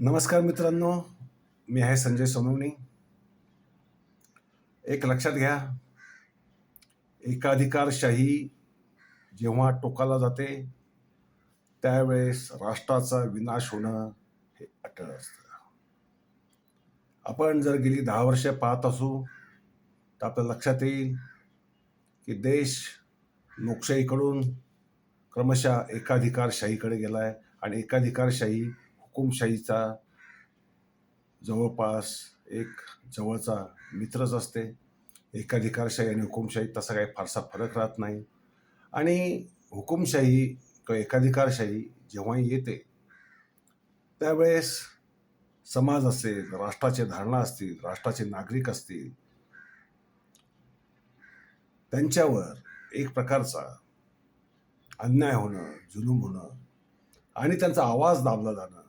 नमस्कार मित्रांनो मी आहे संजय सोनवणी. एक लक्षात घ्या एकाधिकारशाही जेव्हा टोकाला जाते त्यावेळेस राष्ट्राचा विनाश होणं हे अटळ असतं. आपण जर गेली दहा वर्षे पाहत असू तर आपल्या लक्षात येईल की देश लोकशाहीकडून क्रमशः एकाधिकारशाहीकडे गेला आहे आणि एकाधिकारशाही हुकुमशाहीचा जवळपास एक जवळचा मित्रच असते. एकाधिकारशाही आणि हुकुमशाही तसा काही फारसा फरक राहत नाही. आणि हुकुमशाही किंवा एकाधिकारशाही जेव्हा येते त्यावेळेस समाज असेल राष्ट्राचे धारणा असतील राष्ट्राचे नागरिक असतील त्यांच्यावर एक प्रकारचा अन्याय होणं जुलूम होणं आणि त्यांचा आवाज दाबला जाणं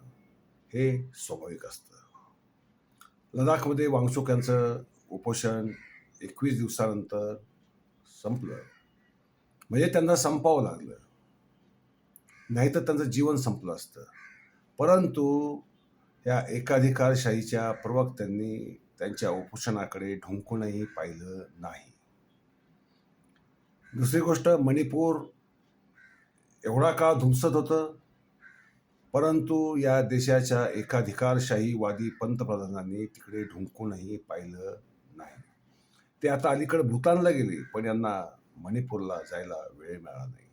हे स्वाभाविक असतं. लडाखमध्ये वांगचूक यांचं उपोषण एकवीस दिवसानंतर संपलं. म्हणजे त्यांना संपावं लागलं. नाहीतर त्यांचं जीवन संपलं असतं. परंतु या एकाधिकारशाहीच्या प्रवक्त्यांनी त्यांच्या उपोषणाकडे ढुंकूनही पाहिलं नाही. दुसरी गोष्ट मणिपूर एवढा काळ धुमसत होतं. परंतु या देशाच्या एकाधिकारशाहीवादी पंतप्रधानांनी तिकडे ढुंकूनही पाहिलं नाही. ते आता अलीकडे भूतानला गेले पण यांना मणिपूरला जायला वेळ मिळाला नाही.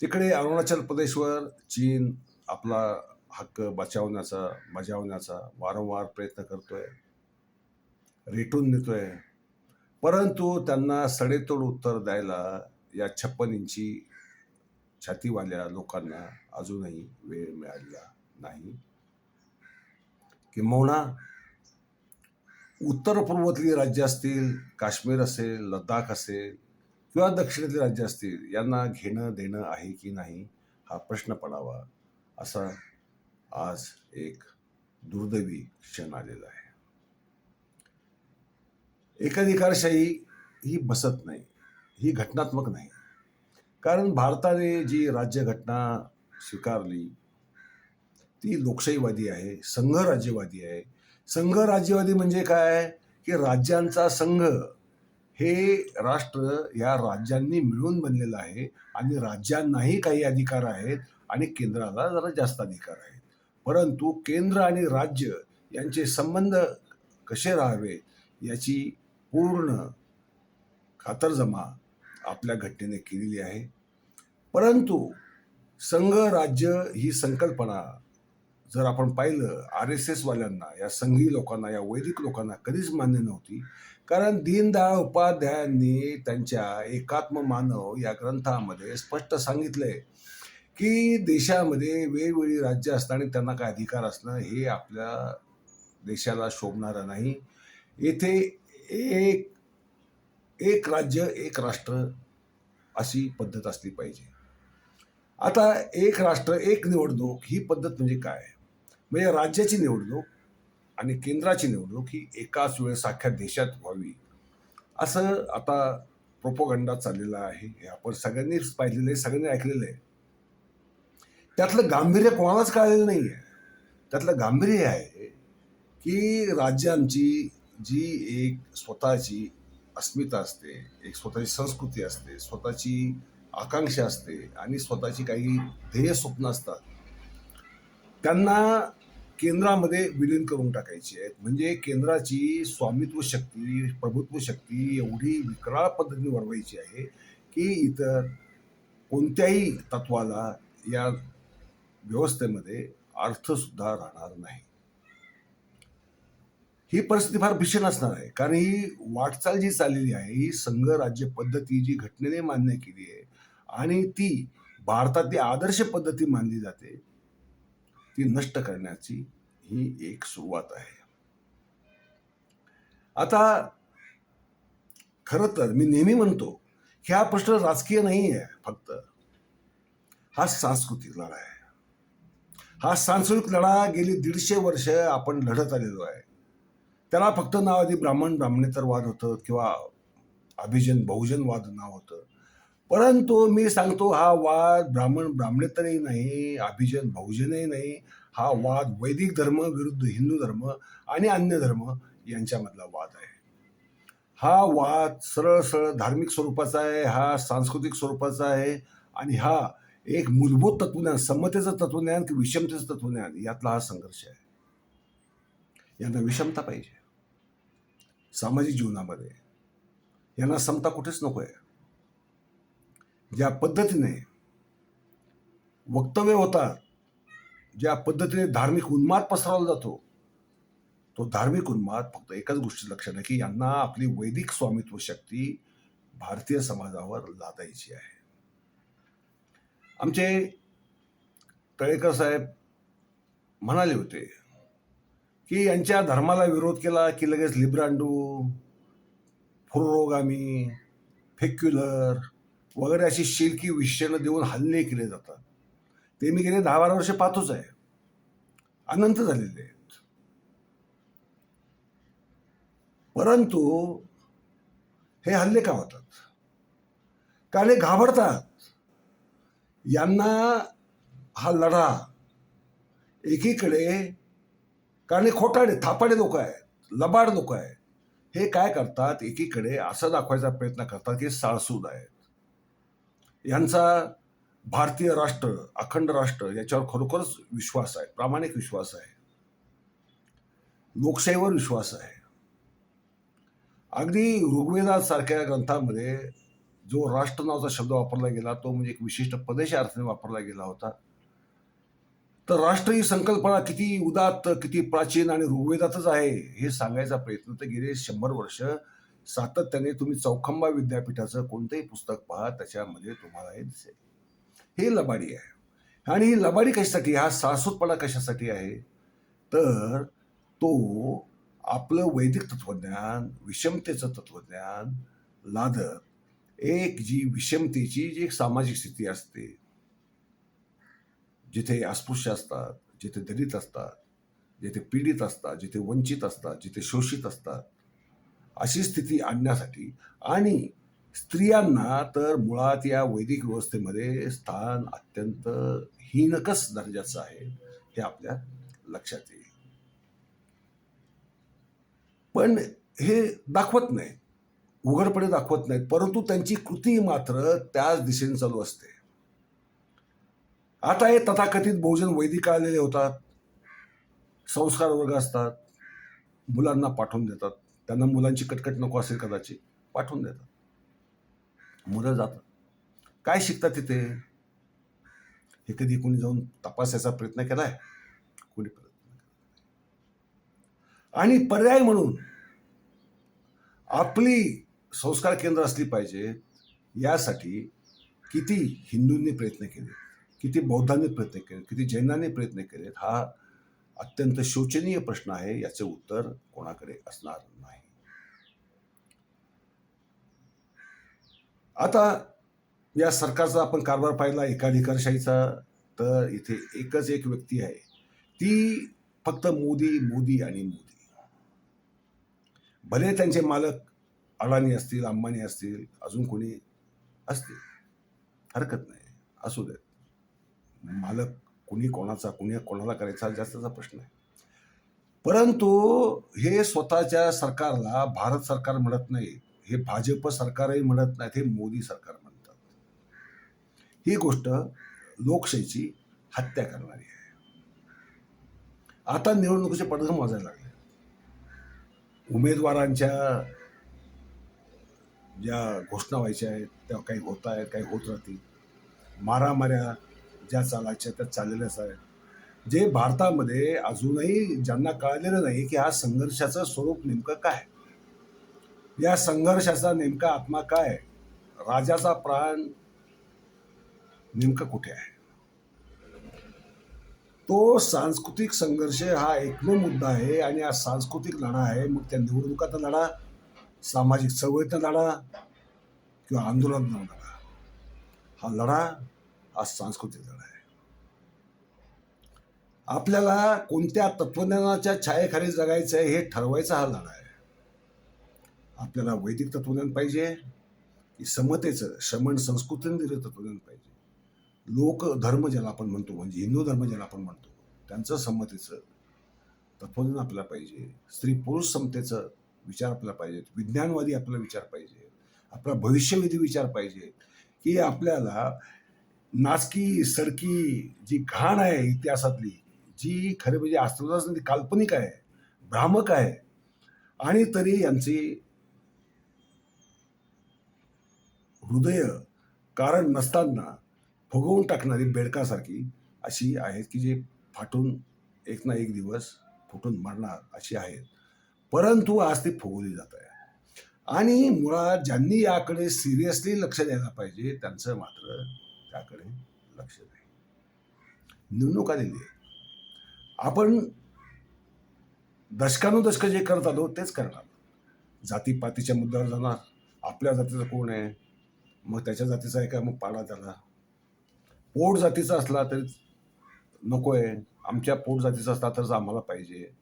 तिकडे अरुणाचल प्रदेशवर चीन आपला हक्क बचावण्याचा बजावण्याचा वारंवार प्रयत्न करतोय रेटून नेतोय. परंतु त्यांना सडेतोड उत्तर द्यायला या छप्पन इंची छातीवाल्या लोकांना अजूनही वेळ मिळालेला नाही. किंबहुना उत्तर पूर्वेतली राज्य असतील काश्मीर असेल लडाख असेल किंवा दक्षिणेतली राज्य असतील यांना घेणं देणं आहे की नाही हा प्रश्न पडावा असा आज एक दुर्दैवी क्षण आलेला आहे. एकाधिकारशाही ही बसत नाही ही घटनात्मक नाही. कारण भारताने जी राज्यघटना स्वीकारली ती लोकशाहीवादी आहे संघ राज्यवादी आहे. संघ राज्यवादी म्हणजे काय? की राज्यांचा संघ हे राष्ट्र या राज्यांनी मिळून बनलेलं आहे आणि राज्यांनाही काही अधिकार आहेत आणि केंद्राला जरा जास्त अधिकार आहेत. परंतु केंद्र आणि राज्य यांचे संबंध कसे राहावे याची पूर्ण खातरजमा आपल्या घटनेने केलेली आहे. परंतु संघ राज्य ही संकल्पना जर आपण पाहिलं आर एस एसवाल्यांना या संघी लोकांना या वैदिक लोकांना कधीच मान्य नव्हती. कारण दीनदयाळ उपाध्यायांनी त्यांच्या एकात्म मानव या ग्रंथामध्ये स्पष्ट सांगितलंय की देशामध्ये वेगवेगळी राज्य आणि त्यांना काय अधिकार असणं हे आपल्या देशाला शोभणारं नाही. येथे एक एक राज्य एक राष्ट्र अशी पद्धत असली पाहिजे. आता एक राष्ट्र एक निवडणूक ही पद्धत म्हणजे काय? म्हणजे राज्याची निवडणूक आणि केंद्राची निवडणूक ही एकाच वेळेस अख्ख्या देशात व्हावी. असं आता प्रोपोगंडा चाललेला आहे. हे आपण सगळ्यांनीच पाहिलेलं आहे सगळ्यांनी ऐकलेलं आहे. त्यातलं गांभीर्य कोणालाच कळलेलं नाही आहे त्यातलं गांभीर्य आहे की राज्यांची जी एक स्वतःची अस्मिता असते एक स्वतःची संस्कृती असते स्वतःची आकांक्षा असते आणि स्वतःची काही ध्येय स्वप्न असतात. त्यांना केंद्रामध्ये विलीन करून टाकायची आहेत. म्हणजे केंद्राची स्वामित्व शक्ती प्रभुत्व शक्ती एवढी विकराळ पद्धतीने वाढवायची आहे की इतर कोणत्याही तत्वाला या व्यवस्थेमध्ये अर्थसुद्धा राहणार नाही. ही परिस्थिती फार भीषण असणार आहे. कारण ही वाटचाल जी चाललेली आहे ही संघ राज्य पद्धती जी घटनेने मान्य केली आहे आणि ती भारतातली आदर्श पद्धती मानली जाते ती नष्ट करण्याची ही एक सुरुवात आहे. आता खरं तर मी नेहमी म्हणतो की हा प्रश्न राजकीय नाही आहे फक्त. हा सांस्कृतिक लढा आहे. हा सांस्कृतिक लढा गेली दीडशे वर्ष आपण लढत आलेलो आहे. त्याला फक्त नाव आधी ब्राह्मण ब्राह्मणेतर वाद होतं किंवा अभिजन बहुजनवाद नाव होतं. परंतु मी सांगतो हा वाद ब्राह्मण ब्राह्मणेतरही नाही अभिजन बहुजनही नाही. हा वाद वैदिक धर्म विरुद्ध हिंदू धर्म आणि अन्य धर्म यांच्यामधला वाद आहे. हा वाद सरळ सरळ धार्मिक स्वरूपाचा आहे हा सांस्कृतिक स्वरूपाचा आहे आणि हा एक मूलभूत तत्वज्ञान समतेचं तत्वज्ञान की विषमतेचं तत्वज्ञान यातला हा संघर्ष आहे. यांना विषमता पाहिजे. सामाजिक जीवनामध्ये यांना समता कुठेच नको आहे ज्या पद्धतीने वक्तव्य होतात ज्या पद्धतीने धार्मिक उन्माद पसरवला जातो तो धार्मिक उन्माद फक्त एकाच गोष्टी लक्षात आहे की यांना आपली वैदिक स्वामित्व शक्ती भारतीय समाजावर लादायची आहे. आमचे तळेकर साहेब म्हणाले होते की यांच्या धर्माला विरोध केला की लगेच लिब्रांडू फुरोगामी फेक्युलर वगैरे अशी शिलकी विषयनं देऊन हल्ले केले जातात. ते मी गेले दहा बारा वर्ष पाहतोच आहे. अनंत झालेले आहेत. परंतु हे हल्ले का होतात? कारण हे घाबरतात? यांना हा लढा एकीकडे कारण हे खोटाडे थापाडे लोक आहेत लबाड लोक आहेत हे काय करतात? एकीकडे असं दाखवायचा प्रयत्न करतात की साळसूद आहेत. यांचा भारतीय राष्ट्र अखंड राष्ट्र याच्यावर खरोखरच विश्वास आहे प्रामाणिक विश्वास आहे. लोकशाहीवर विश्वास आहे. अगदी ऋग्वेदासारख्या ग्रंथामध्ये जो राष्ट्र नावाचा शब्द वापरला गेला तो म्हणजे एक विशिष्ट पदेशा अर्थाने वापरला गेला होता. तर राष्ट्र ही संकल्पना किती उदात्त किती प्राचीन आणि ऋग्वेदातच आहे हे सांगायचा प्रयत्न तर गेले शंभर वर्ष. सातत्याने तुम्ही चौखंबा विद्यापीठाचं कोणतंही पुस्तक पहा त्याच्यामध्ये तुम्हाला हे दिसेल. हे लबाडी आहे. आणि ही लबाडी कशासाठी? हा सासूतपणा कशासाठी आहे? तर तो आपलं वैदिक तत्वज्ञान विषमतेचं तत्वज्ञान लादत एक जी विषमतेची जी एक सामाजिक स्थिती असते जिथे अस्पृश्य असतात जिथे दलित असतात जिथे पीडित असतात जिथे वंचित असतात जिथे शोषित असतात अशी स्थिती आणण्यासाठी आणि स्त्रियांना तर मुळात या वैदिक व्यवस्थेमध्ये स्थान अत्यंत हीनकस दर्जाचं आहे हे आपल्या लक्षात येईल. पण हे दाखवत नाही उघडपणे दाखवत नाहीत परंतु त्यांची कृती मात्र त्याच दिशेने चालू असते. आता हे तथाकथित बहुजन वैदिक आलेले होतात. संस्कार वर्ग असतात. मुलांना पाठवून देतात. त्यांना मुलांची कटकट नको असेल कदाचित पाठवून देतात. मुलं जातात. काय शिकतात तिथे? हे कधी कोणी जाऊन तपासायचा प्रयत्न केलाय? कोणी प्रयत्न आणि पर्याय म्हणून आपली संस्कार केंद्र असली पाहिजे यासाठी किती हिंदूंनी प्रयत्न केले. किती बौद्धांनी प्रयत्न केले किती जैनांनी प्रयत्न केलेत हा अत्यंत शोचनीय प्रश्न आहे याचे उत्तर कोणाकडे असणार नाही. आता या सरकारचा आपण कारभार पाहिला एकाधिकारशाहीचा तर इथे एकच एक व्यक्ती आहे. ती फक्त मोदी मोदी आणि मोदी. भले त्यांचे मालक अडाणी असतील अंबानी असतील अजून कोणी असतील. हरकत नाही असू देत. मालक कुणी कोणाचा कुणी कोणाला करायचा जास्तचा प्रश्न आहे. परंतु हे स्वतःच्या सरकारला भारत सरकार म्हणत नाही हे भाजप सरकारही म्हणत नाहीत हे मोदी सरकार म्हणतात. ही गोष्ट लोकशाहीची हत्या करणारी आहे. आता निवडणुकीचे पडघम वाजायला लागले. उमेदवारांच्या ज्या घोषणा व्हायच्या आहेत त्या काही होत आहेत काही होत राहतील. मारामाऱ्या ज्या चालायच्या त्या चाललेल्याच आहेत जे भारतामध्ये अजूनही ज्यांना कळलेलं नाही की हा संघर्षाचं स्वरूप नेमकं काय या संघर्षाचा नेमका आत्मा काय राजाचा प्राण नेमकं कुठे आहे? तो सांस्कृतिक संघर्ष हा एकमेव मुद्दा आहे आणि हा सांस्कृतिक लढा आहे. मग त्या निवडणुकाचा लढा सामाजिक चळवळीचा लढा किंवा आंदोलनाचा लढा. हा लढा आज सांस्कृतिक लढा आहे. आपल्याला कोणत्या तत्वज्ञानाच्या छायेखाली जगायचं आहे हे ठरवायचा हा लढा आहे. आपल्याला वैदिक तत्वज्ञान पाहिजे की समतेचं श्रमण संस्कृतीने दिलं तत्वज्ञान पाहिजे. लोक धर्म ज्याला आपण म्हणतो म्हणजे हिंदू धर्म ज्याला आपण म्हणतो त्यांचं संमतीचं तत्वज्ञान आपल्याला पाहिजे. स्त्री पुरुष समतेचं विचार आपल्याला पाहिजे. विज्ञानवादी आपला विचार पाहिजे. आपला भविष्यविधी विचार पाहिजे. की आपल्याला नाचकी सरकी जी घाण आहे इतिहासातली जी खरं म्हणजे अस्तित्वात ती काल्पनिक आहे भ्रामक आहे आणि तरी यांची हृदय कारण नसताना फुगवून टाकणारी बेडकासारखी अशी आहेत की जे फाटून एक ना एक दिवस फुटून मरणार अशी आहेत. परंतु आज ती फुगवली जात आहे. आणि मुळात ज्यांनी याकडे सिरियसली लक्ष द्यायला पाहिजे त्यांचं मात्र त्याकडे लक्ष नाही निवडणूक आलेली आहे. आपण दशकानुदशक जे करत आलो तेच करणार. जातीपातीच्या मुद्द्यावर जाणार. आपल्या जातीचं कोण आहे? मग त्याच्या जातीचा आहे का? मग पाडा त्याला. पोट जातीचा असला तरी नको आहे आमच्या पोट जातीचा असला तरच आम्हाला पाहिजे.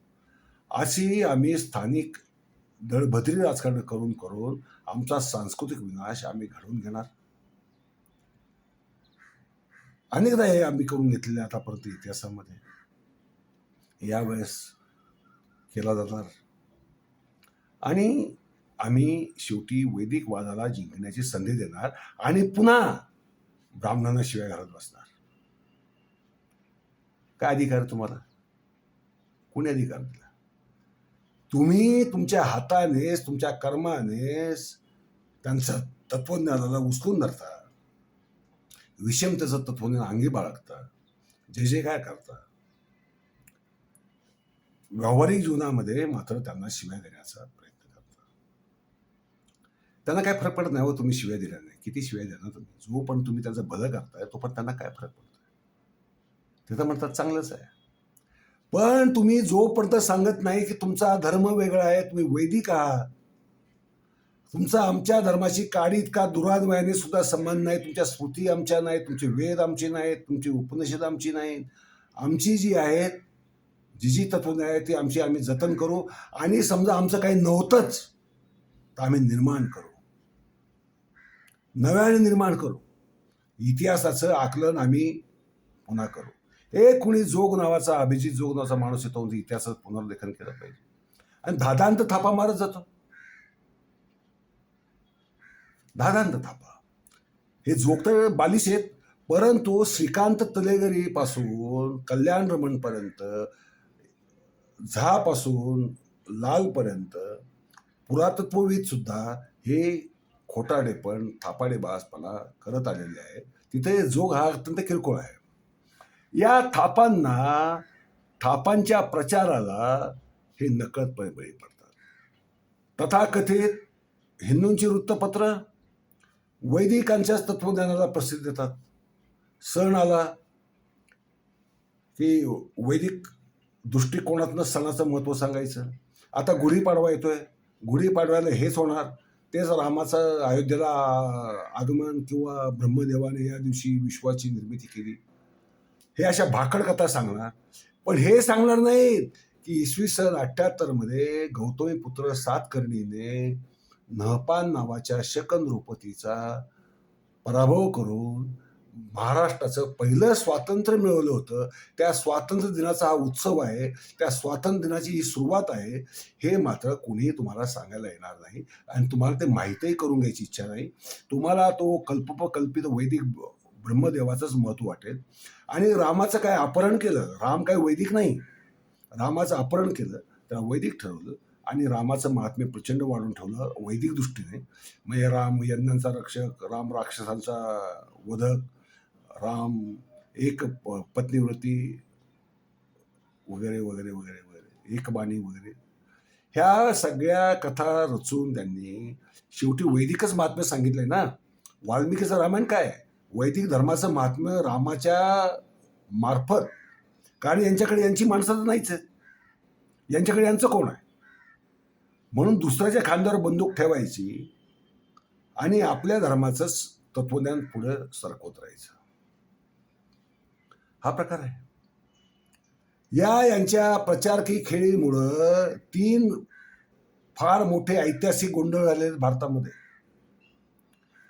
अशी आम्ही स्थानिक दळभद्री राजकारण करून करून आमचा सांस्कृतिक विनाश आम्ही घडवून घेणार. अनेकदा हे आम्ही करून घेतलेले आतापर्यंत इतिहासामध्ये. यावेळेस केला जाणार. आणि आम्ही शेवटी वैदिक वादाला जिंकण्याची संधी देणार आणि पुन्हा ब्राह्मणांना शिवाय घालत बसणार. काय अधिकार तुम्हाला? कोणी अधिकार दिला? तुम्ही तुमच्या हातानेच तुमच्या कर्मानेच त्यांचं तत्वज्ञानाला उचलून धरता. विषमतेचं तत्वज्ञान अंगी बाळगता. जे जे काय करता? व्यावहारिक जीवनामध्ये मात्र त्यांना शिव्या देण्याचा प्रयत्न करता. त्यांना काय फरक पडत नाही हो तुम्ही शिव्या दिल्या नाही किती शिव्या द्या ना तुम्ही? जो पण तुम्ही त्याचं भलं करताय तो पण त्यांना काय फरक पडतोय? ते तर म्हणतात चांगलंच आहे. पण तुम्ही जोपर्यंत सांगत नाही की तुमचा धर्म वेगळा आहे तुम्ही वैदिक आहात तुमचा आमच्या धर्माशी काडी इतका दुराद्वयाने सुद्धा संबंध नाही. तुमच्या स्मृती आमच्या नाहीत तुमचे वेद आमचे नाहीत तुमची उपनिषद आमची नाहीत. आमची जी आहेत जी जी तत्वज्ञान आहे ती आमची आम्ही जतन करू. आणि समजा आमचं काही नव्हतंच तर आम्ही निर्माण करू. नव्याने निर्माण करू. इतिहासाचं आकलन आम्ही पुन्हा करू. एक कुणी जोग नावाचा अभिजित जोग नावाचा माणूस येतो म्हणजे इतिहासात पुनर्लेखन केलं पाहिजे. आणि धादांत थापा मारत जातो. धादांत थापा. हे जोगतं बालिश आहेत. परंतु श्रीकांत तलेगरी पासून कल्याण रमणपर्यंत झापासून लालपर्यंत पुरातत्वविद सुद्धा हे खोटाडेपण थापाडेबाजपणा करत आलेले आहे. तिथे जोग हा अत्यंत किरकोळ आहे. या थापांना थापांच्या प्रचाराला हे नकळतपणे बळी पडतात. तथाकथित हिंदूंची वृत्तपत्र वैदिकांच्याच तत्वज्ञानाला प्रसिद्ध देतात. सण आला की वैदिक दृष्टिकोनातनं सणाचं महत्त्व सांगायचं. आता गुढीपाडवा येतोय. गुढीपाडव्याला हेच होणार. तेच रामाचं अयोध्येला आगमन किंवा ब्रह्मदेवाने या दिवशी विश्वाची निर्मिती केली. हे अशा भाकड कथा सांगणार. पण हे सांगणार नाहीत की इसवी सन अठ्ठ्याहत्तरमध्ये गौतमी पुत्र सातकर्णीने नहपान नावाच्या शकन द्रौपदीचा पराभव करून महाराष्ट्राचं पहिलं स्वातंत्र्य मिळवलं होतं. त्या स्वातंत्र्य दिनाचा हा उत्सव आहे. त्या स्वातंत्र्य दिनाची ही सुरुवात आहे. हे मात्र कुणीही तुम्हाला सांगायला येणार नाही. आणि तुम्हाला ते माहीतही करून घ्यायची इच्छा नाही. तुम्हाला तो कल्पपकल्पित वैदिक ब्रह्मदेवाचंच महत्त्व वाटेल. आणि रामाचं काय अपहरण केलं? राम काय वैदिक नाही. रामाचं अपहरण केलं. त्याला वैदिक ठरवलं. आणि रामाचं महात्म्य प्रचंड वाढून ठेवलं वैदिक दृष्टीने. म्हणजे राम यज्ञांचा रक्षक राम राक्षसांचा वधक राम एक प पत्नीव्रती वगैरे वगैरे वगैरे वगैरे एक बाणी वगैरे. ह्या सगळ्या कथा रचून त्यांनी शेवटी वैदिकच महात्म्य सांगितलंय ना. वाल्मिकीचं रामायण काय? वैदिक धर्माचं महात्म्य रामाच्या मार्फत. कारण यांच्याकडे यांची माणसं तर नाहीच आहेत. यांच्याकडे यांचं कोण आहे? म्हणून दुसऱ्याच्या खांद्यावर बंदूक ठेवायची आणि आपल्या धर्माचंच तत्वज्ञान पुढे सरकवत राहायचं. हा प्रकार आहे. या यांच्या प्रचारकी खेळीमुळं तीन फार मोठे ऐतिहासिक गोंधळ झाले भारतामध्ये.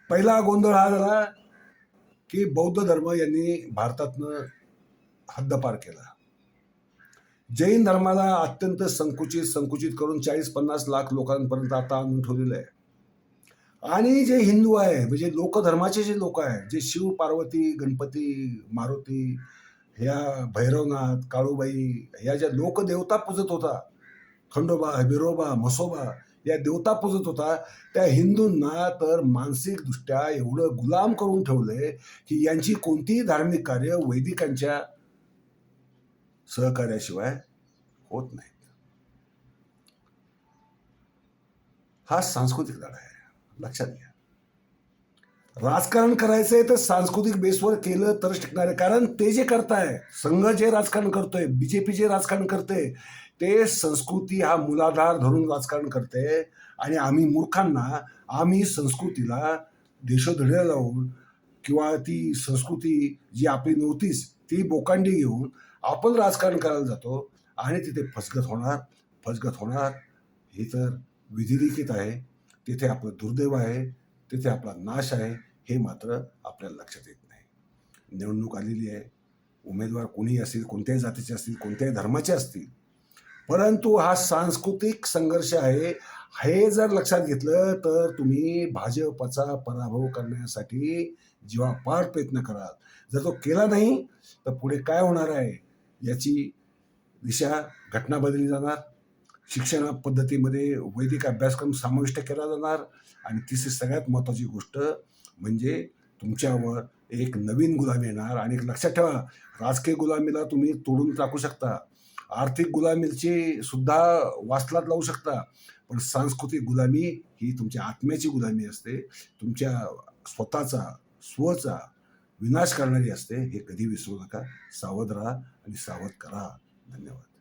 पहिला गोंधळ हा झाला की बौद्ध धर्म यांनी भारतातनं हद्दपार केला. जैन धर्माला अत्यंत संकुचित संकुचित करून चाळीस पन्नास लाख लोकांपर्यंत आता आणून ठेवलेलं आहे. आणि जे हिंदू आहे म्हणजे लोकधर्माचे जे लोक आहे जे शिव पार्वती गणपती मारुती ह्या भैरवनाथ काळूबाई ह्या ज्या लोकदेवता पूजत होता खंडोबा बिरोबा म्हसोबा या देवता पूजत होता त्या हिंदूंना तर मानसिकदृष्ट्या एवढं गुलाम करून ठेवलंय की यांची कोणतीही धार्मिक कार्य वैदिकांच्या सहकार्याशिवाय होत नाहीत. हा सांस्कृतिक लढा आहे. लक्षात घ्या. राजकारण करायचंय तर सांस्कृतिक बेसवर केलं तरच टिकणार आहे. कारण ते जे करताय संघ जे राजकारण करतोय बीजेपी जे राजकारण करते ते संस्कृती हा मूलाधार धरून राजकारण करते आणि आम्ही मूर्खांना आम्ही संस्कृतीला देशोधड्या लावून किंवा ती संस्कृती जी आपली नव्हतीच ती बोकांडी घेऊन आपण राजकारण करायला जातो आणि तिथे फसगत होणार फसगत होणार. हे तर विधिलिखित आहे. तिथे आपलं दुर्दैव आहे. तिथे आपला नाश आहे. हे मात्र आपल्याला लक्षात येत नाही. निवडणूक आलेली आहे. उमेदवार कोणीही असतील कोणत्याही जातीचे असतील कोणत्याही धर्माचे असतील. परंतु हा सांस्कृतिक संघर्ष आहे. हे जर लक्षात घेतलं तर तुम्ही भाजपचा पराभव करण्यासाठी जेव्हा पार प्रयत्न कराल जर तो केला नाही तर पुढे काय होणार आहे? याची दिशा घटना बदलली जाणार. शिक्षण पद्धतीमध्ये वैदिक अभ्यासक्रम समाविष्ट केला जाणार. आणि तिसरी सगळ्यात महत्त्वाची गोष्ट म्हणजे तुमच्यावर एक नवीन गुलामी येणार. आणि एक लक्षात ठेवा राजकीय गुलामीला तुम्ही तोडून टाकू शकता. आर्थिक गुलामीची सुद्धा वासलात लावू शकता. पण सांस्कृतिक गुलामी ही तुमच्या आत्म्याची गुलामी असते. तुमच्या स्वतःचा स्वचा विनाश करणारी असते हे कधी विसरू नका. सावध राहा आणि सावध करा. धन्यवाद.